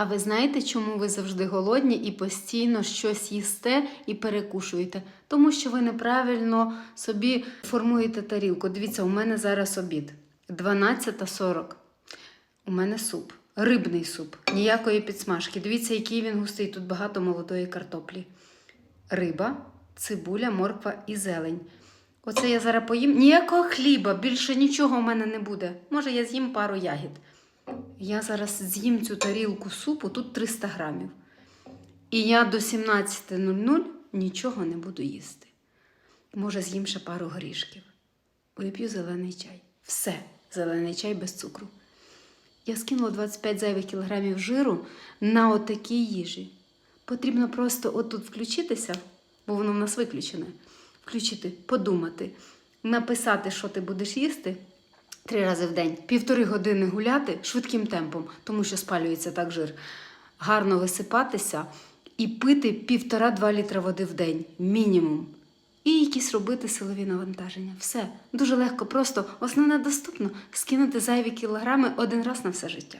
А ви знаєте, чому ви завжди голодні і постійно щось їсте і перекушуєте? Тому що ви неправильно собі формуєте тарілку. Дивіться, у мене зараз обід 12.40. У мене суп, рибний суп, ніякої підсмажки. Дивіться, який він густий. Тут багато молодої картоплі. Риба, цибуля, морква і зелень. Оце я зараз поїм. Ніякого хліба, більше нічого у мене не буде. Може, я з'їм пару ягід. Я зараз з'їм цю тарілку супу, тут 300 грамів. І я до 17.00 нічого не буду їсти. Може, з'їм ще пару горішків. Вип'ю зелений чай. Все, зелений чай без цукру. Я скинула 25 зайвих кілограмів жиру на отакій їжі. Потрібно просто отут включитися, бо воно в нас виключене. Включити, подумати, написати, що ти будеш їсти три рази в день, півтори години гуляти швидким темпом, тому що спалюється так жир. Гарно висипатися і пити півтора-два літра води в день, мінімум. І якісь робити силові навантаження. Все дуже легко, просто основне доступно скинути зайві кілограми один раз на все життя.